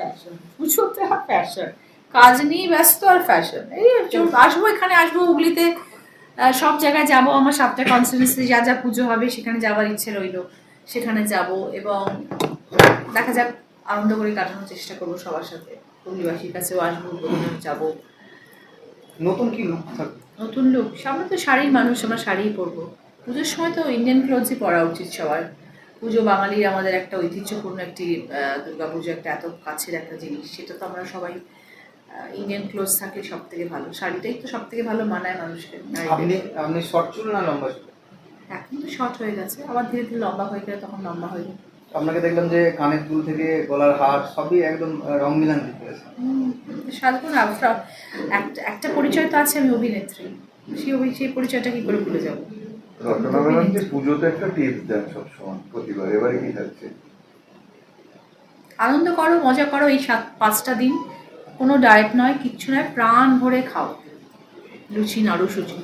Fashion পুজোতে আর fashion কাজ নিয়ে ব্যস্ত আর ফ্যাশন এই আসব এখানে আসব হুগলিতে সব জায়গায় যাব আমার সাতটা কনস্টিটিউন্সি যা যা পুজো হবে সেখানে যাওয়ার ইচ্ছে রইল। সেখানে যাব এবং দেখা যাক আনন্দ করে কাটানোর চেষ্টা করব সবার সাথে। হুগলিবাসীর কাছেও আসব যাব। নতুন কি লুক নতুন লুক সামনে তো শাড়ির মানুষ আমরা শাড়িই পরবো। পুজোর সময় তো ইন্ডিয়ান ক্লোথসই পরা উচিত সবার। পুজো বাঙালির আমাদের একটা ঐতিহ্যপূর্ণ একটি দুর্গাপুজো একটা এত কাছের একটা জিনিস। সেটা তো আমরা সবাই ইন্ডিয়ান ক্লোথস থাকলে সব থেকে ভালো। শাড়িটাই তো সব থেকে ভালো মানায় মানুষকে। আপনি আপনি শর্ট চুল না লম্বা চুল? এখন তো শর্ট হয়ে গেছে। আবার ধীরে ধীরে লম্বা হয়ে গেলে তখন লম্বা হয়ে যাবে আপনাকে দেখলাম যে কানের দুল থেকে গলার হার সবই একদম রং মিলান দিতে সাধবো না একটা একটা পরিচয় তো আছে আমি অভিনেত্রী। সেই অভি- সেই পরিচয়টা কি করে ভুলে যাব? রচনা যে পুজোতে একটা টিপস দেন সবসময়, প্রতিবার, এবারে কি থাকছে? আনন্দ করো, মজা করো, এই সাত, পাঁচটা দিন কোনো ডায়েট নয়, কিচ্ছু নয়, প্রাণ ভরে খাও। লুচি, নাড়ু সুচি